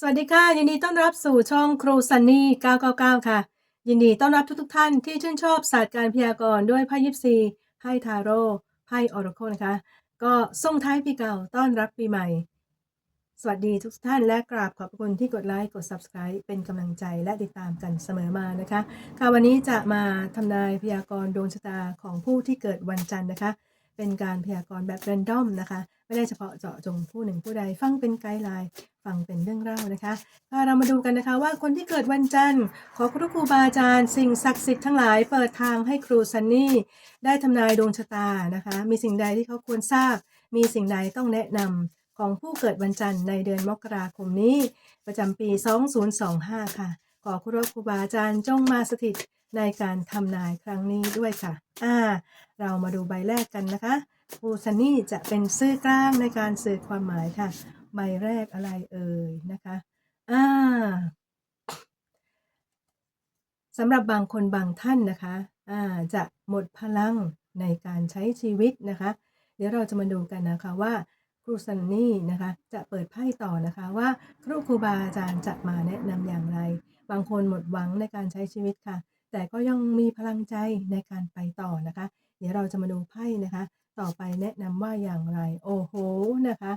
สวัสดีค่ะ ยินดีต้อนรับสู่ช่องครูซันนี่999 ค่ะ ยินดีต้อนรับทุกๆท่านที่ชื่นชอบศาสตร์การพยากรณ์ด้วยไพ่ยิปซีไพ่ทาโร่ไพ่ออร์โคนะคะ ก็ส่งท้ายปีเก่าต้อนรับปีใหม่ สวัสดีทุกท่านและกราบขอบคุณที่กดไลค์กด Subscribe เป็นกำลังใจและติดตามกันเสมอมานะคะ ค่ะวันนี้จะมาทำนายพยากรณ์ดวงชะตาของผู้ที่เกิดวันจันทร์นะคะ เป็นการพยากรณ์แบบแรนดอมนะคะไม่ได้เฉพาะเจาะจงผู้หนึ่งผู้ใดฟังเป็นไกด์ไลน์ ฟังเป็นเรื่องเล่านะคะค่ะเรามาดูกันนะคะว่าคนที่เกิดวันจันทร์ ขอพระครูบาอาจารย์สิ่งศักดิ์สิทธิ์ทั้งหลายเปิดทางให้ครูซันนี่ได้ทำนายดวงชะตานะคะ มีสิ่งใดที่เขาควรทราบ มีสิ่งใดต้องแนะนำของผู้เกิดวันจันทร์ในเดือนมกราคมนี้ ประจำปี 2025 ค่ะ ขอครูครูบาอาจารย์จงมาสถิตในการทำนายครั้งนี้ด้วยค่ะอ่าเรามาดูใบแรกกันนะคะครูซันนี่จะเป็นซื่อกลางในการสื่อความหมายค่ะ ใบแรกอะไรเอ่ยนะคะอ่าสำหรับบางคนบางท่านนะคะอ่าจะหมดพลังในการใช้ชีวิตนะคะ เดี๋ยวเราจะมาดูกันนะคะว่าครูซันนี่นะคะจะเปิดไพ่ต่อนะคะว่าครูครูบาอาจารย์จะมาแนะนำอย่างไร บางคนหมดหวังในการใช้ชีวิตค่ะ แต่ก็ยังมีพลังใจในการไปต่อนะคะ เดี๋ยวเราจะมาดูไพ่นะคะ ต่อไปแนะนำว่าอย่างไร โอ้โหนะคะ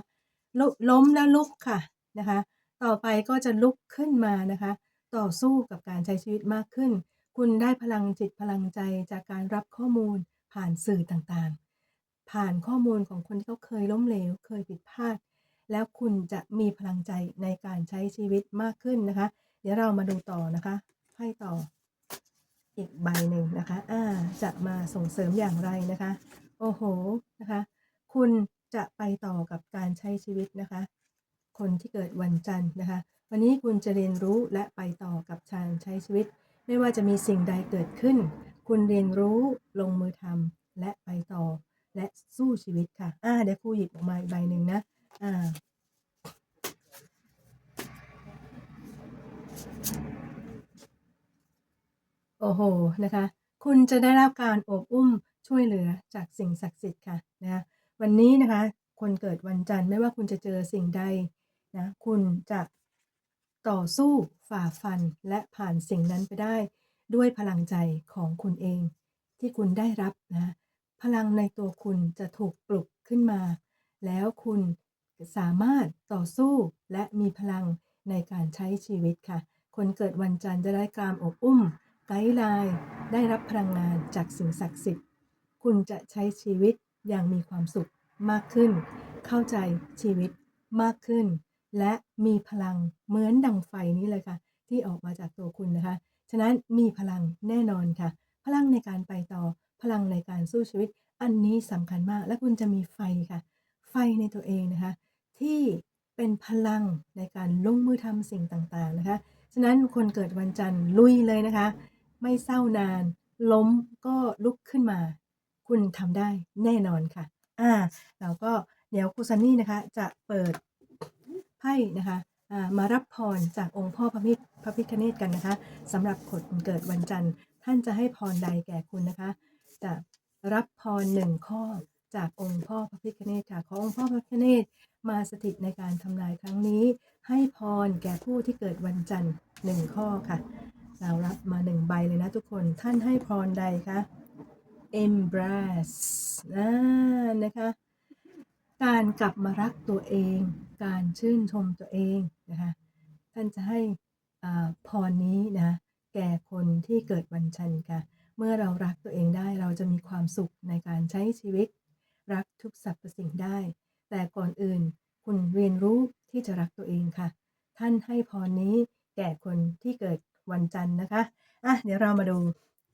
ล,ล้มแล้วลุกค่ะนะคะ ต่อไปก็จะลุกขึ้นมานะคะ ต่อสู้กับการใช้ชีวิตมากขึ้น คุณได้พลังจิตพลังใจจากการรับข้อมูลผ่านสื่อต่างๆ ผ่านข้อมูลของคนที่เขาเคยล้มเหลว เคยผิดพลาด แล้วคุณจะมีพลังใจในการใช้ชีวิตมากขึ้นนะคะ เดี๋ยวเรามาดูต่อนะคะไพ่ต่ออีกใบหนึ่งนะคะอ่าจะมาส่งเสริมอย่างไรนะคะ โอ้โหนะคะ คุณ จะไปต่อกับการใช้ชีวิตนะคะ คนที่เกิดวันจันทร์นะคะ วันนี้คุณจะเรียนรู้และไปต่อกับการใช้ชีวิต ไม่ว่าจะมีสิ่งใดเกิดขึ้น คุณเรียนรู้ลงมือทำและไปต่อ และสู้ชีวิตค่ะอ่าเดี๋ยวครูหยิบออกมาอีกใบหนึ่งนะอ่าโอ้โหนะคะ คุณจะได้รับการอบอุ้มช่วยเหลือจากสิ่งศักดิ์สิทธิ์ค่ะนะะ วันนี้นะคะ คนเกิดวันจันทร์ไม่ว่าคุณจะเจอสิ่งใดนะคุณจะต่อสู้ฝ่าฟันและผ่านสิ่งนั้นไปได้ ด้วยพลังใจของคุณเอง ที่คุณได้รับนะ พลังในตัวคุณจะถูกปลุกขึ้นมา แล้วคุณสามารถต่อสู้และมีพลังในการใช้ชีวิตค่ะ คนเกิดวันจันทร์จะได้การอบอุ้ม ไกด์ไลน์ได้รับพลังงานจากสิ่งศักดิ์สิทธิ์ คุณจะใช้ชีวิต อย่างมีความสุขมากขึ้น เข้าใจชีวิตมากขึ้น และมีพลังเหมือนดังไฟนี้เลยค่ะ ที่ออกมาจากตัวคุณนะคะ ฉะนั้นมีพลังแน่นอนค่ะ พลังในการไปต่อ พลังในการสู้ชีวิต อันนี้สำคัญมาก และคุณจะมีไฟค่ะ ไฟในตัวเองนะคะ ที่เป็นพลังในการลงมือทำสิ่งต่างๆนะคะ ฉะนั้นคนเกิดวันจันทร์ลุยเลยนะคะ ไม่เศร้านาน ล้มก็ลุกขึ้นมา คุณทำได้แน่นอนค่ะ อ่า เราก็เดี๋ยวครูซันนี่นะคะ จะเปิดไพ่นะคะ อ่า มารับพรจากองค์พ่อพระพิฆพระพิฆเนศกันนะคะสำหรับคนเกิดวันจันทร์ ท่านจะให้พรใดแก่คุณนะคะ จะรับพรหนึ่งข้อจากองค์พ่อพระพิฆเนศค่ะขอองค์พ่อพระพิฆเนศมาสถิตในการทำนายครั้งนี้ ให้พรแก่ผู้ที่เกิดวันจันทร์หนึ่งข้อค่ะ เรารับมาหนึ่งใบเลยนะทุกคนท่านให้พรใดคะ embrace อ่านะคะ การกลับมารักตัวเอง การชื่นชมตัวเองนะคะท่านจะให้อ่าพรนี้นะแก่คนที่เกิดวันจันทร์ค่ะ เมื่อเรารักตัวเองได้เราจะมีความสุขในการใช้ชีวิต รักทุกสรรพสิ่งได้ แต่ก่อนอื่นคุณเรียนรู้ที่จะรักตัวเองค่ะ ท่านให้พรนี้แก่คนที่เกิดวันจันทร์นะคะอะเดี๋ยวเรามาดู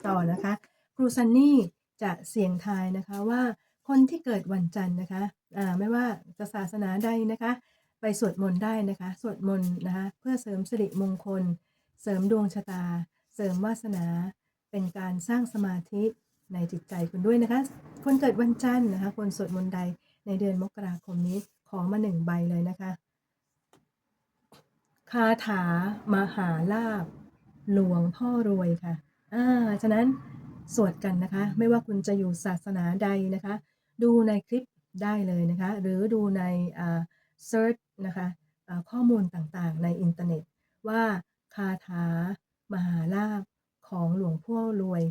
ต่อนะคะครูซันนี่ จะเสี่ยงทายนะคะว่าคนที่เกิดวันจันทร์นะคะอ่าไม่ว่าจะศาสนาใดนะคะ ไปสวดมนต์ได้นะคะ สวดมนต์นะคะเพื่อเสริมสิริมงคล เสริมดวงชะตา เสริมวาสนา เป็นการสร้างสมาธิในจิตใจคุณด้วยนะคะ คนเกิดวันจันทร์นะคะ คนสวดมนต์ใดในเดือนมกราคมนี้ขอมาหนึ่งใบเลยนะคะคาถามหาลาบ หลวงพ่อรวยค่ะ อ่า ฉะนั้น สวดกันนะคะ ไม่ว่าคุณจะอยู่ศาสนาใดนะคะ ดูในคลิปได้เลยนะคะ หรือดูในอ่า search นะคะข้อมูลต่างๆ ในอินเทอร์เน็ต ว่าคาถามหาลาภของหลวงพ่อรวย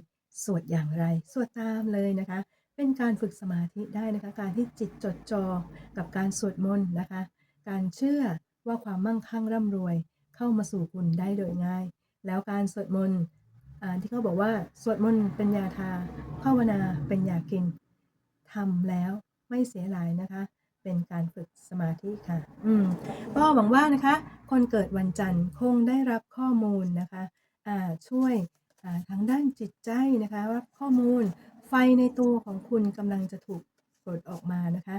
สวดอย่างไร สวดตามเลยนะคะ เป็นการฝึกสมาธิได้นะคะ การที่จิตจดจ่อกับการสวดมนต์นะคะ การเชื่อว่าความมั่งคั่งร่ำรวยเข้ามาสู่คุณได้โดยง่าย แล้วการสวดมนต์ ที่เขาบอกว่าสวดมนต์เป็นยาทาภาวนาเป็นยากินทำแล้วไม่เสียหลายนะคะ เป็นการฝึกสมาธิค่ะ อืมก็หวังว่านะคะ คนเกิดวันจันทร์คงได้รับข้อมูลนะคะอ่าช่วยทางด้านจิตใจนะคะว่าข้อมูลไฟในตัวของคุณกำลังจะถูกปลดออกมานะคะ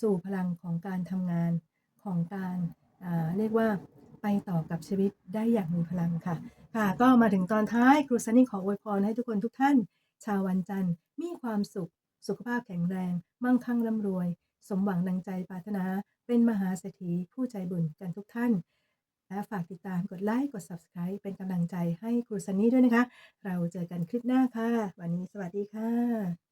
สู่พลังของการทำงานของการเรียกว่า ไปต่อกับชีวิตได้อย่างมีพลังค่ะ ค่ะก็มาถึงตอนท้ายครูซันนี่ขออวยพรให้ทุกคนทุกท่าน ชาววันจันทร์มีความสุข สุขภาพแข็งแรง มั่งคั่งร่ำรวย สมหวังดังใจปรารถนา เป็นมหาเศรษฐีผู้ใจบุญกันทุกท่าน และฝากติดตามกดไลค์กด Subscribe เป็นกำลังใจให้ครูซันนี่ด้วยนะคะ เราเจอกันคลิปหน้าค่ะ วันนี้สวัสดีค่ะ